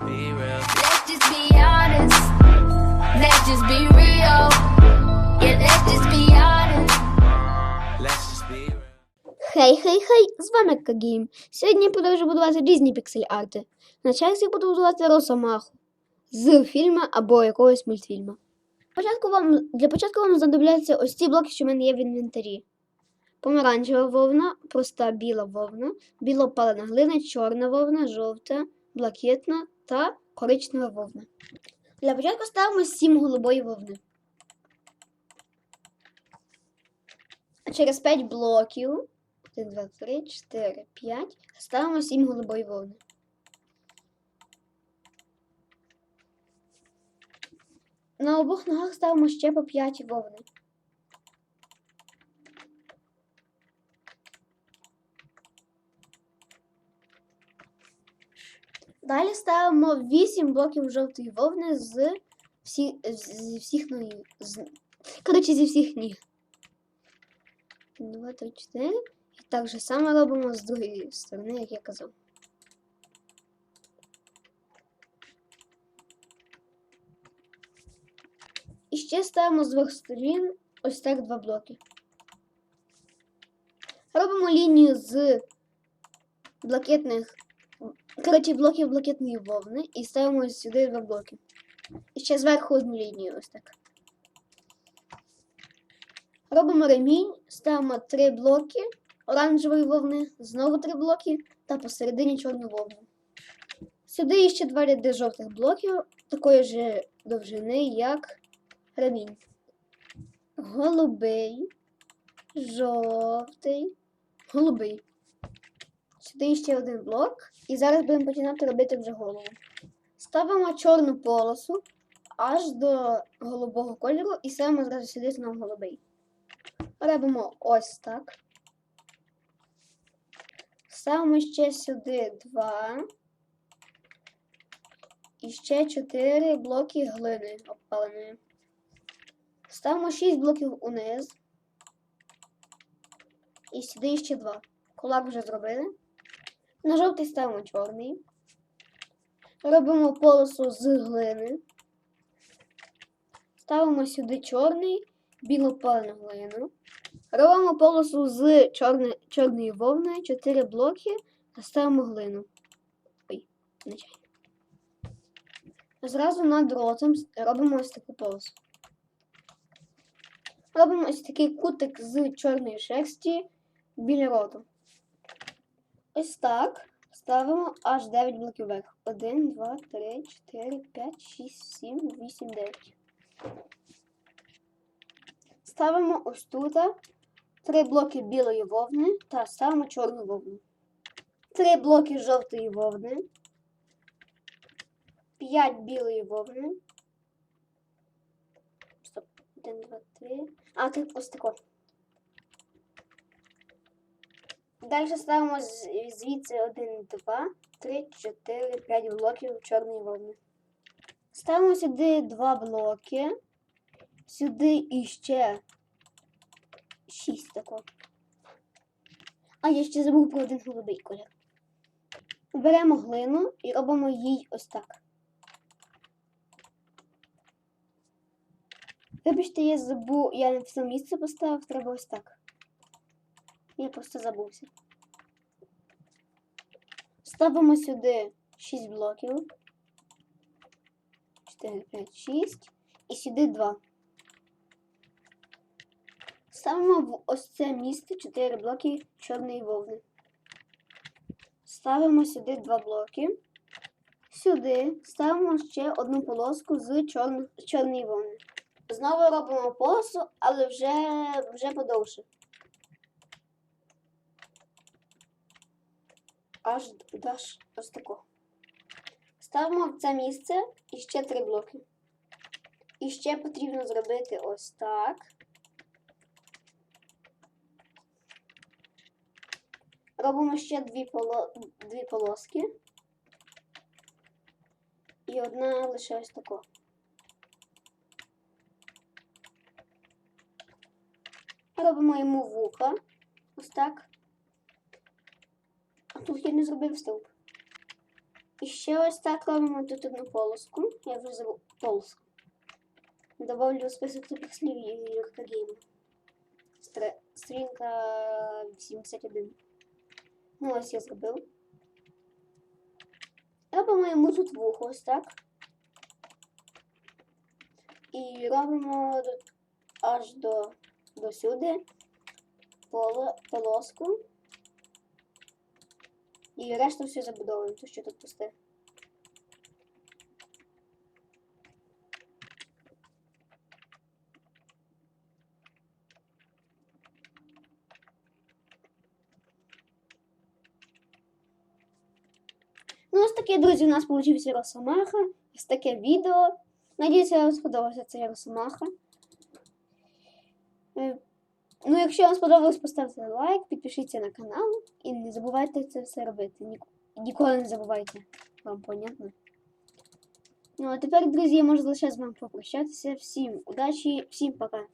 be real. Let's just be honest. Let's just be real. Yeah, let's just be honest. Let's just be real. Хей, хей, хей! З вами Кагім. Сьогодні я продовжу будувати різні піксель-арти. На черзі буду будувати Росомаху з фільму або якогось мультфільму. Спочатку вам, для початку вам знадобляться ось ці блоки, що в мене є в інвентарі. Помаранчева вовна, проста біла вовна, білопалена глина, чорна вовна, жовта, блакитна та коричнева вовна. Для початку ставимо 7 голубої вовни. Через 5 блоків 1, 2, 3, 4, 5. Ставимо 7 голубої вовни. На обох ногах ставимо ще по 5 вовни. Далі ставимо 8 блоків жовтої вовни з, всі, з всіх ноги. З, коротше, зі всіх ніг. 2, 3, 4. І так же само робимо з другої сторони, як я казав. І ще ставимо з двох сторін ось так два блоки. Робимо лінію з блакитних, коротше, блоків блакитної вовни і ставимо сюди два блоки. І ще зверху одну лінію ось так. Робимо ремінь, ставимо три блоки оранжевої вовни, знову три блоки та посередині чорну вовну. Сюди ще два ряди жовтих блоків такої ж довжини, як ремінь. Голубий, жовтий, голубий. Сюди ще один блок. І зараз будемо починати робити вже голову. Ставимо чорну полосу аж до голубого кольору і ставимо зразу сюди знову голубий. Робимо ось так. Ставимо ще сюди два. І ще чотири блоки глини обпаленої. Ставимо 6 блоків униз. І сюди ще два. Кулак вже зробили. На жовтий ставимо чорний. Робимо полосу з глини. Ставимо сюди чорний, білу палену глину. Робимо полосу з чорне, чорної вовни, 4 блоки та ставимо глину. Ой, нечайно. Зразу над ротом робимо ось таку полосу. Робимо ось такий кутик з чорної шерсті біля роту. Ось так. Ставимо аж 9 блоків вверх. 1, 2, 3, 4, 5, 6, 7, 8, 9. Ставимо ось тут 3 блоки білої вовни та ставимо чорну вовну. 3 блоки жовтої вовни. 5 білої вовни. Стоп. 1, 2, 3. А, три ось тако. Далі ставимо звідси 1, 2, 3, 4, 5 блоків чорної вовни. Ставимо сюди 2 блоки. Сюди іще 6 тако. А я ще забув про один голубий колір. Беремо глину і робимо їй ось так. Вибачте, я забув, я не в це місце поставив, треба ось так. Я просто забувся. Ставимо сюди 6 блоків. 4, 5, 6. І сюди 2. Ставимо в ось це місце 4 блоки чорної вовни. Ставимо сюди 2 блоки. Сюди ставимо ще одну полоску з чорно, чорної вовни. Знову робимо полосу, але вже, вже подовше. Аж, аж ось тако. Ставимо в це місце і ще три блоки. І ще потрібно зробити ось так. Робимо ще дві, поло... дві полоски. І одна лише ось тако. Робимо йому вуха. Ось так. Тут я не зробив стовп. І ще ось так робимо тут одну полоску. Я вже забув полоску. Добавлю список пікселів і Юрка Гейм. Стр- Стрінка 71. Ну, ось я зробив. Робимо йому тут вухо ось так. І робимо аж до, до сюди поло, полоску. І решту все забудовуємо, то що тут пусте. Ну, ось таке, друзі, у нас вийшов Росомаха. Ось таке відео. Надіюся, вам сподобався цей Росомаха. Ну, якщо вам сподобалось, поставте лайк, підпишіться на канал і не забувайте це все робити. Ні- Ніколи не забувайте. Вам понятно? Ну, а тепер, друзі, я можу лише з вами попрощатися. Всім удачі, всім пока.